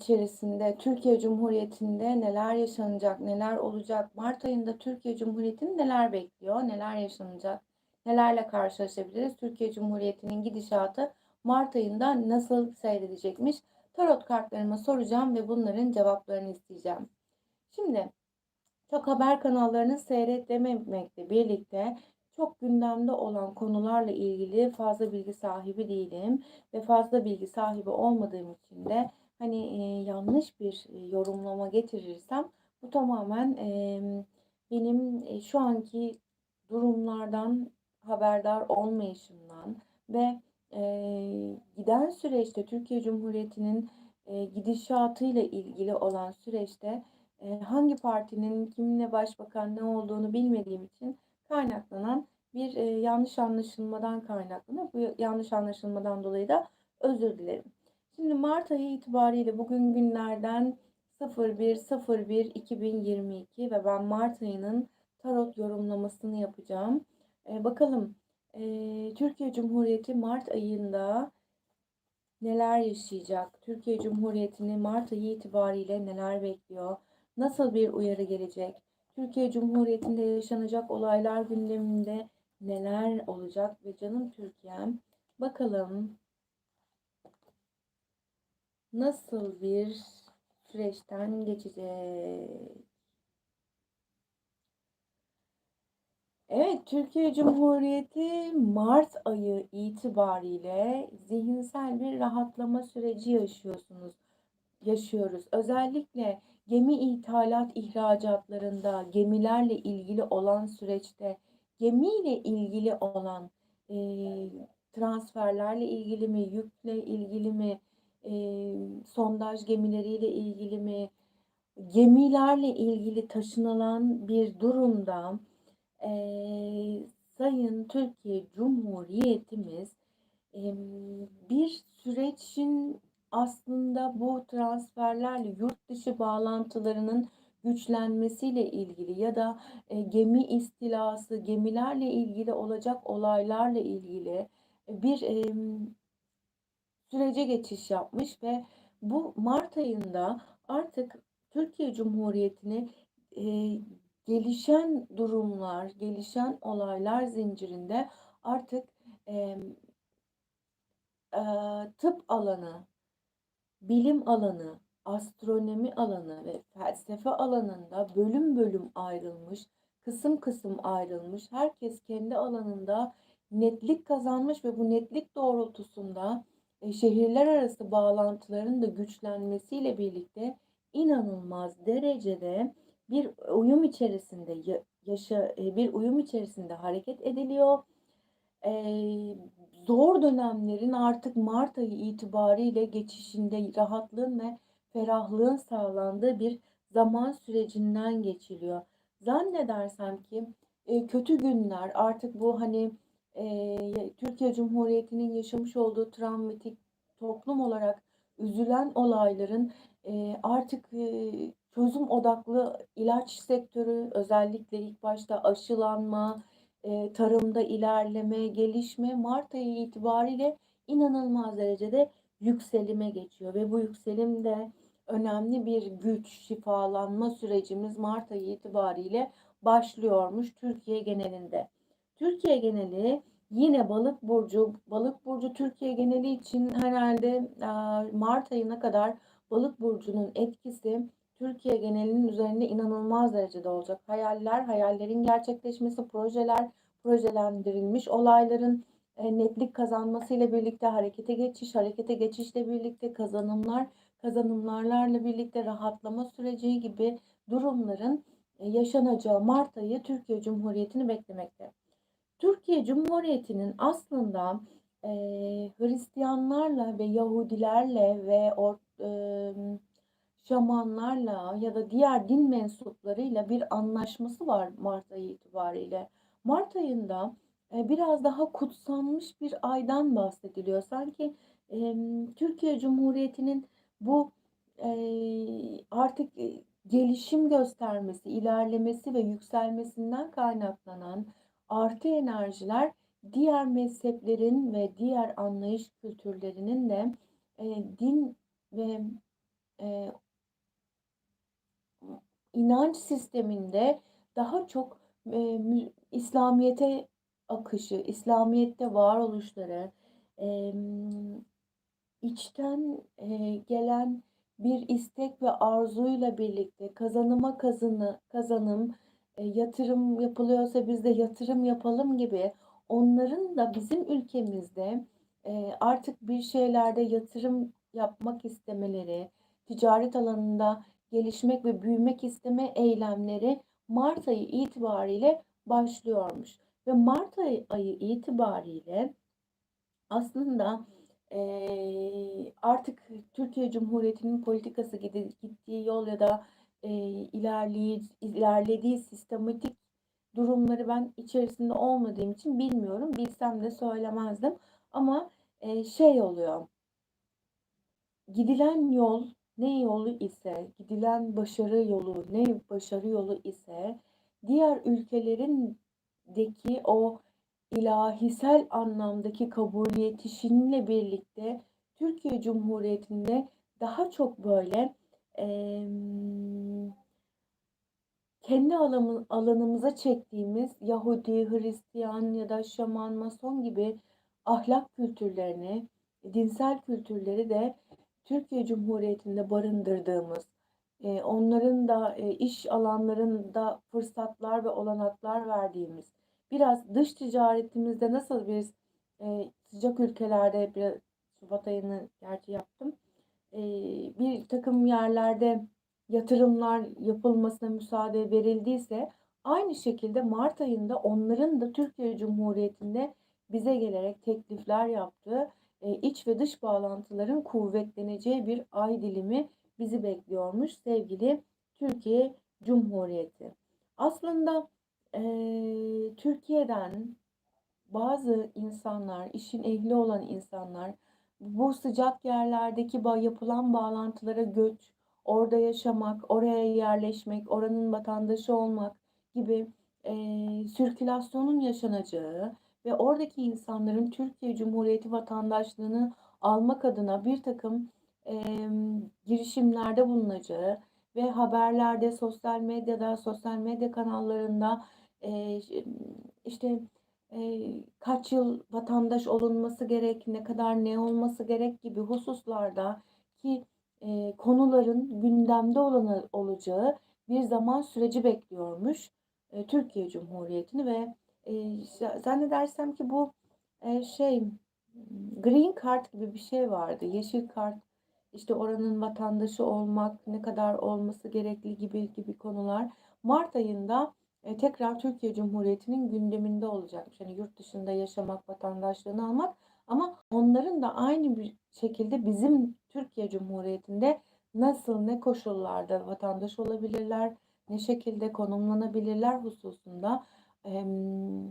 içerisinde Türkiye Cumhuriyeti'nde neler yaşanacak, neler olacak? Mart ayında Türkiye Cumhuriyeti'ni neler bekliyor, neler yaşanacak, nelerle karşılaşabiliriz? Türkiye Cumhuriyeti'nin gidişatı Mart ayında nasıl seyredecekmiş? Tarot kartlarıma soracağım ve bunların cevaplarını isteyeceğim. Şimdi çok haber kanallarını seyretmemekle birlikte çok gündemde olan konularla ilgili fazla bilgi sahibi değilim ve fazla bilgi sahibi olmadığım için de hani e, yanlış bir yorumlama getirirsem bu tamamen e, benim e, şu anki durumlardan haberdar olmayışımdan ve e, giden süreçte Türkiye Cumhuriyeti'nin e, gidişatıyla ilgili olan süreçte e, hangi partinin kiminle başbakan ne olduğunu bilmediğim için kaynaklanan bir e, yanlış anlaşılmadan kaynaklanıyor. Bu yanlış anlaşılmadan dolayı da özür dilerim. Şimdi Mart ayı itibariyle bugün günlerden 01.01.2022 ve ben Mart ayının tarot yorumlamasını yapacağım. E, bakalım e, Türkiye Cumhuriyeti Mart ayında neler yaşayacak? Türkiye Cumhuriyeti'ni Mart ayı itibariyle neler bekliyor? Nasıl bir uyarı gelecek? Türkiye Cumhuriyeti'nde yaşanacak olaylar gündeminde neler olacak ve canım Türkiye'm bakalım nasıl bir süreçten geçecek? Evet, Türkiye Cumhuriyeti Mart ayı itibariyle zihinsel bir rahatlama süreci yaşıyorsunuz. Yaşıyoruz. Özellikle gemi ithalat ihracatlarında, gemilerle ilgili olan süreçte, gemiyle ilgili olan e, transferlerle ilgili mi, yükle ilgili mi, e, sondaj gemileriyle ilgili mi, gemilerle ilgili taşınılan bir durumda e, Sayın Türkiye Cumhuriyetimiz e, bir sürecin aslında bu transferlerle yurt dışı bağlantılarının güçlenmesiyle ilgili ya da e, gemi istilası, gemilerle ilgili olacak olaylarla ilgili bir e, sürece geçiş yapmış ve bu Mart ayında artık Türkiye Cumhuriyeti'ni e, gelişen durumlar, gelişen olaylar zincirinde artık e, e, tıp alanı, bilim alanı, astronomi alanı ve felsefe alanında bölüm bölüm ayrılmış, kısım kısım ayrılmış. Herkes kendi alanında netlik kazanmış ve bu netlik doğrultusunda şehirler arası bağlantıların da güçlenmesiyle birlikte inanılmaz derecede bir uyum içerisinde yaşa e, bir uyum içerisinde hareket ediliyor. Ee, zor dönemlerin artık Mart ayı itibariyle geçişinde rahatlığın ve ferahlığın sağlandığı bir zaman sürecinden geçiliyor. Zannedersem ki e, kötü günler artık bu hani e, Türkiye Cumhuriyeti'nin yaşamış olduğu travmatik toplum olarak üzülen olayların e, artık e, çözüm odaklı ilaç sektörü özellikle ilk başta aşılanma, e, tarımda ilerleme, gelişme Mart ayı itibariyle inanılmaz derecede yükselime geçiyor ve bu yükselimde önemli bir güç, şifalanma sürecimiz Mart ayı itibariyle başlıyormuş Türkiye genelinde. Türkiye geneli yine balık burcu, balık burcu Türkiye geneli için herhalde Mart ayına kadar balık burcunun etkisi Türkiye genelinin üzerinde inanılmaz derecede olacak. Hayaller, hayallerin gerçekleşmesi, projeler, projelendirilmiş olayların e, netlik kazanmasıyla birlikte harekete geçiş, harekete geçişle birlikte kazanımlar, kazanımlarla birlikte rahatlama süreci gibi durumların e, yaşanacağı Mart ayı Türkiye Cumhuriyeti'ni beklemekte. Türkiye Cumhuriyeti'nin aslında e, Hristiyanlarla ve Yahudilerle ve or, e, şamanlarla ya da diğer din mensuplarıyla bir anlaşması var Mart ayı itibariyle. Mart ayında e, biraz daha kutsanmış bir aydan bahsediliyor. Sanki e, Türkiye Cumhuriyeti'nin bu e, artık gelişim göstermesi, ilerlemesi ve yükselmesinden kaynaklanan artı enerjiler diğer mezheplerin ve diğer anlayış kültürlerinin de e, din ve eee inanç sisteminde daha çok, mü İslamiyet'e akışı, İslamiyet'te varoluşları, emm, içten, eee, gelen bir istek ve arzuyla birlikte kazanıma kazanı kazanım, yatırım yapılıyorsa biz de yatırım yapalım gibi onların da bizim ülkemizde, eee, artık bir şeylerde yatırım yapmak istemeleri, ticaret alanında gelişmek ve büyümek isteme eylemleri mart ayı itibariyle başlıyormuş. Ve mart ayı itibariyle aslında, eee, artık Türkiye Cumhuriyeti'nin politikası gittiği yol ya da, eee, ilerleyic ilerlediği sistematik durumları ben içerisinde olmadığım için bilmiyorum. Bilsem de söylemezdim ama, eee, şey oluyor gidilen yol ne yolu ise, gidilen başarı yolu ne başarı yolu ise diğer ülkelerindeki o ilahisel anlamdaki kabuliyetişinle birlikte Türkiye Cumhuriyeti'nde daha çok böyle, kendi alanı alanımıza çektiğimiz Yahudi, Hristiyan ya da Şaman, Mason gibi ahlak kültürlerini, dinsel kültürleri de Türkiye Cumhuriyeti'nde barındırdığımız, eee, onların da, eee, iş alanlarında fırsatlar ve olanaklar verdiğimiz, biraz dış ticaretimizde nasıl biz, eee, sıcak ülkelerde biraz şubat ayını gerçi yaptım. Eee, birtakım yerlerde yatırımlar yapılmasına müsaade verildiyse aynı şekilde mart ayında onların da Türkiye Cumhuriyeti'nde bize gelerek teklifler yaptığı, iç ve dış bağlantıların kuvvetleneceği bir ay dilimi bizi bekliyormuş sevgili Türkiye Cumhuriyeti. Aslında, eee, Türkiye'den bazı insanlar, işin ehli olan insanlar bu sıcak yerlerdeki yapılan bağlantılara göç, orada yaşamak, oraya yerleşmek, oranın vatandaşı olmak gibi, eee, sirkülasyonun yaşanacağı ve oradaki insanların Türkiye Cumhuriyeti vatandaşlığını almak adına birtakım, emm, girişimlerde bulunacağı ve haberlerde, sosyal medyada, sosyal medya kanallarında, ş işte, eee, kaç yıl vatandaş olunması gerek, ne kadar ne olması gerek gibi hususlardaki, eee, konuların gündemde olanı olacağı bir zaman süreci bekliyormuş, eee, Türkiye Cumhuriyeti'ni ve, za zannedersem ki bu, eee, şey, green card gibi bir şey vardı. Yeşil kart, işte, oranın vatandaşı olmak, ne kadar olması gerekli gibi gibi konular mart ayında, eee, tekrar Türkiye Cumhuriyeti'nin gündeminde olacakmış. Hani, yurt dışında yaşamak, vatandaşlığını almak ama onların da aynı bir şekilde bizim Türkiye Cumhuriyeti'nde nasıl, ne koşullarda vatandaş olabilirler, ne şekilde konumlanabilirler hususunda, emm,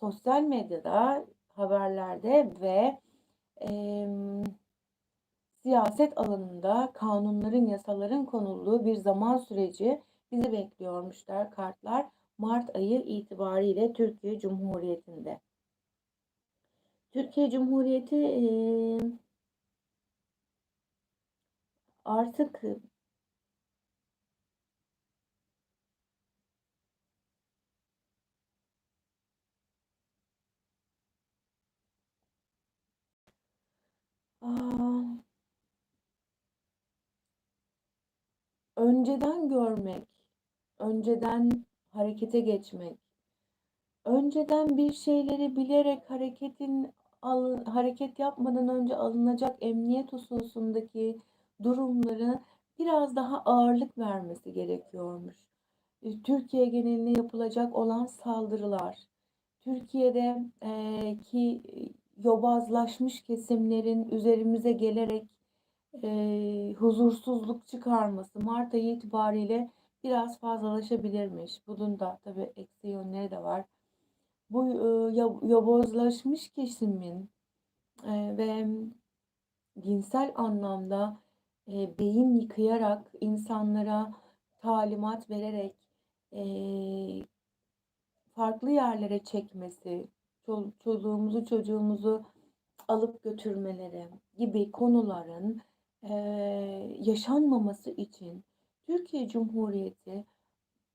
sosyal medyada, haberlerde ve, emm, siyaset alanında kanunların, yasaların konulduğu bir zaman süreci bizi bekliyormuş der kartlar mart ayı itibariyle Türkiye Cumhuriyeti'nde. Türkiye Cumhuriyeti, artık önceden görmek, önceden harekete geçmek, önceden bir şeyleri bilerek hareketin hareket yapmadan önce alınacak emniyet hususundaki durumları biraz daha ağırlık vermesi gerekiyormuş. Eee, Türkiye geneline yapılacak olan saldırılar, Türkiye'de eee, ki yobazlaşmış kesimlerin üzerimize gelerek, eee, huzursuzluk çıkarması mart ayı itibariyle biraz fazlalaşabilirmiş. Bunun da tabii eksi yönleri de var. Bu, ııı, yo yobazlaşmış kesimin, eee, ve dinsel anlamda, eee, beyin yıkayarak, insanlara talimat vererek, eee, farklı yerlere çekmesi, çol çoluğumuzu çocuğumuzu alıp götürmeleri gibi konuların eee, yaşanmaması için Türkiye Cumhuriyeti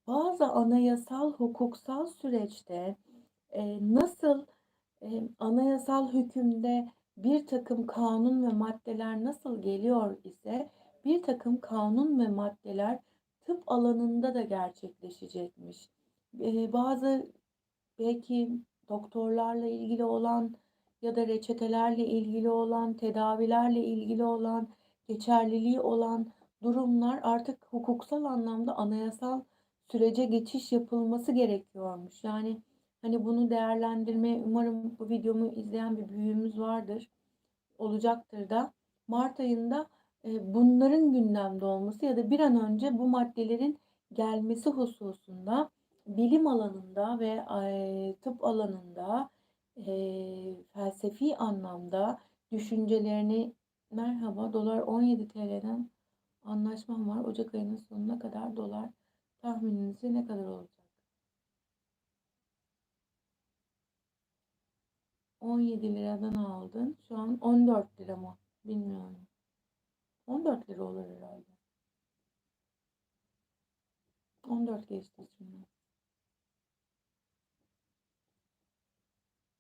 bazı anayasal, hukuksal süreçte, eee, nasıl, emm, anayasal hükümde birtakım kanun ve maddeler nasıl geliyor ise birtakım kanun ve maddeler tıp alanında da gerçekleşecekmiş. Eee, bazı belki doktorlarla ilgili olan ya da reçetelerle ilgili olan, tedavilerle ilgili olan, geçerliliği olan durumlar artık hukuksal anlamda anayasal sürece geçiş yapılması gerekiyormuş. Yani, hani, bunu değerlendirmeye umarım bu videomu izleyen bir büyüğümüz vardır, olacaktır da. Mart ayında, eee, bunların gündemde olması ya da bir an önce bu maddelerin gelmesi hususunda bilim alanında ve, tıp alanında, eee, felsefi anlamda düşüncelerini Merhaba, dolar 17 TL'den anlaşmam var. Ocak ayının sonuna kadar dolar tahmininize ne kadar olacak? 17 liradan aldın. Şu an 14 lira mı? Bilmiyorum. 14 lira olur herhalde. 14 geçti şimdi.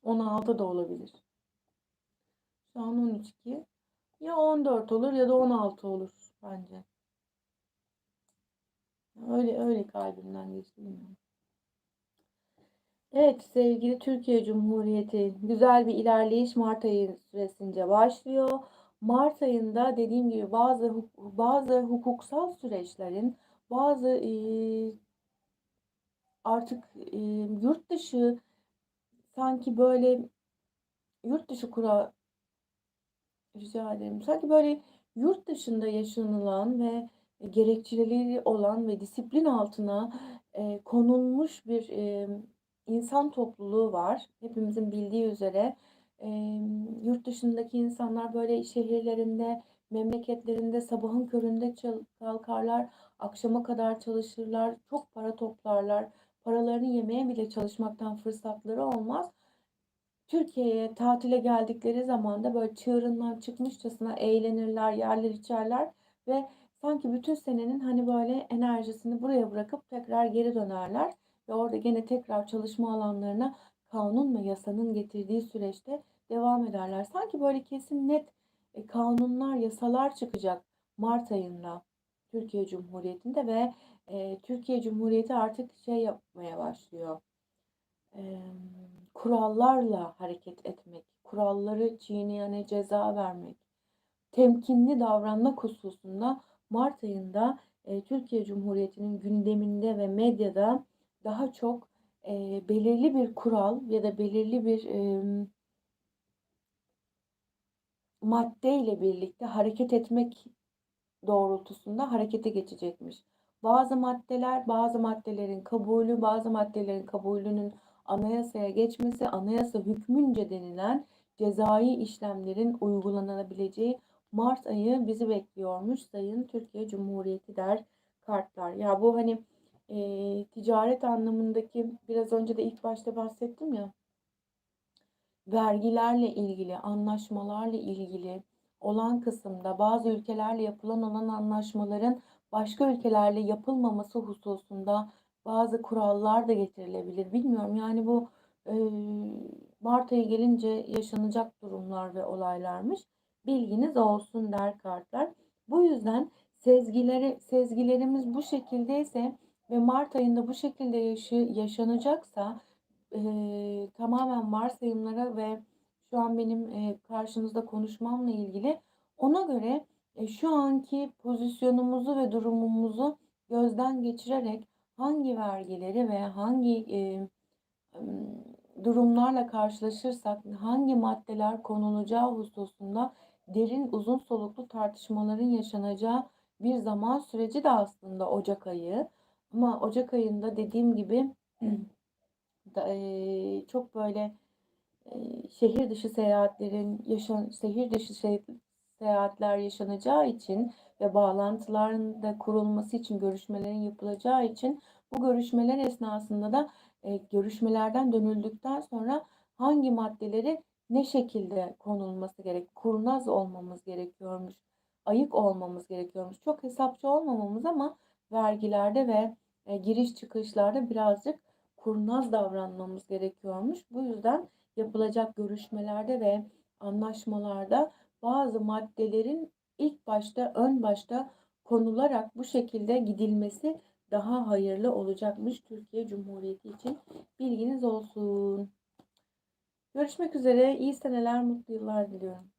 16 da olabilir. Şu an 13.2. Ya 14 olur ya da 16 olur bence. Öyle öyle kalbimden geçti. Evet sevgili Türkiye Cumhuriyeti güzel bir ilerleyiş Mart ayı süresince başlıyor. Mart ayında dediğim gibi bazı bazı hukuksal süreçlerin bazı e, artık e, yurt dışı sanki böyle yurt dışı kura rica ederim. Sanki böyle yurt dışında yaşanılan ve gerekçeleri olan ve disiplin altına e, konulmuş bir e, insan topluluğu var. Hepimizin bildiği üzere e, yurt dışındaki insanlar böyle şehirlerinde, memleketlerinde sabahın köründe kalkarlar, akşama kadar çalışırlar, çok para toplarlar. Paralarını yemeye bile çalışmaktan fırsatları olmaz. Türkiye'ye tatile geldikleri zaman da böyle çığırından çıkmışçasına eğlenirler, yerler içerler ve sanki bütün senenin hani böyle enerjisini buraya bırakıp tekrar geri dönerler ve orada gene tekrar çalışma alanlarına kanun ve yasanın getirdiği süreçte devam ederler. Sanki böyle kesin net e, kanunlar, yasalar çıkacak Mart ayında Türkiye Cumhuriyeti'nde ve e, Türkiye Cumhuriyeti artık şey yapmaya başlıyor kurallarla hareket etmek, kuralları çiğneyene ceza vermek, temkinli davranmak hususunda Mart ayında e, Türkiye Cumhuriyeti'nin gündeminde ve medyada daha çok e, belirli bir kural ya da belirli bir e, madde birlikte hareket etmek doğrultusunda harekete geçecekmiş. Bazı maddeler, bazı maddelerin kabulü, bazı maddelerin kabulünün anayasaya geçmesi, anayasa hükmünce denilen cezai işlemlerin uygulanabileceği Mart ayı bizi bekliyormuş Sayın Türkiye Cumhuriyeti der kartlar. Ya bu hani e, ticaret anlamındaki biraz önce de ilk başta bahsettim ya vergilerle ilgili, anlaşmalarla ilgili olan kısımda bazı ülkelerle yapılan olan anlaşmaların başka ülkelerle yapılmaması hususunda bazı kurallar da getirilebilir. Bilmiyorum yani bu e, Mart ayı gelince yaşanacak durumlar ve olaylarmış. Bilginiz olsun der kartlar. Bu yüzden sezgileri sezgilerimiz bu şekildeyse ve Mart ayında bu şekilde yaşı, yaşanacaksa e, tamamen varsayımlara ve şu an benim e, karşınızda konuşmamla ilgili ona göre e, şu anki pozisyonumuzu ve durumumuzu gözden geçirerek hangi vergileri ve hangi e, durumlarla karşılaşırsak hangi maddeler konulacağı hususunda derin uzun soluklu tartışmaların yaşanacağı bir zaman süreci de aslında Ocak ayı. Ama Ocak ayında dediğim gibi çok böyle şehir dışı seyahatlerin yaşan şehir dışı şey, seyahatler yaşanacağı için ve bağlantıların da kurulması için, görüşmelerin yapılacağı için bu görüşmeler esnasında da e, görüşmelerden dönüldükten sonra hangi maddeleri ne şekilde konulması gerek, kurnaz olmamız gerekiyormuş. ayık olmamız gerekiyormuş. Çok hesapçı olmamamız ama vergilerde ve e, giriş çıkışlarda birazcık kurnaz davranmamız gerekiyormuş. Bu yüzden yapılacak görüşmelerde ve anlaşmalarda bazı maddelerin ilk başta ön başta konularak bu şekilde gidilmesi daha hayırlı olacakmış Türkiye Cumhuriyeti için. Bilginiz olsun. Görüşmek üzere. İyi seneler, mutlu yıllar diliyorum.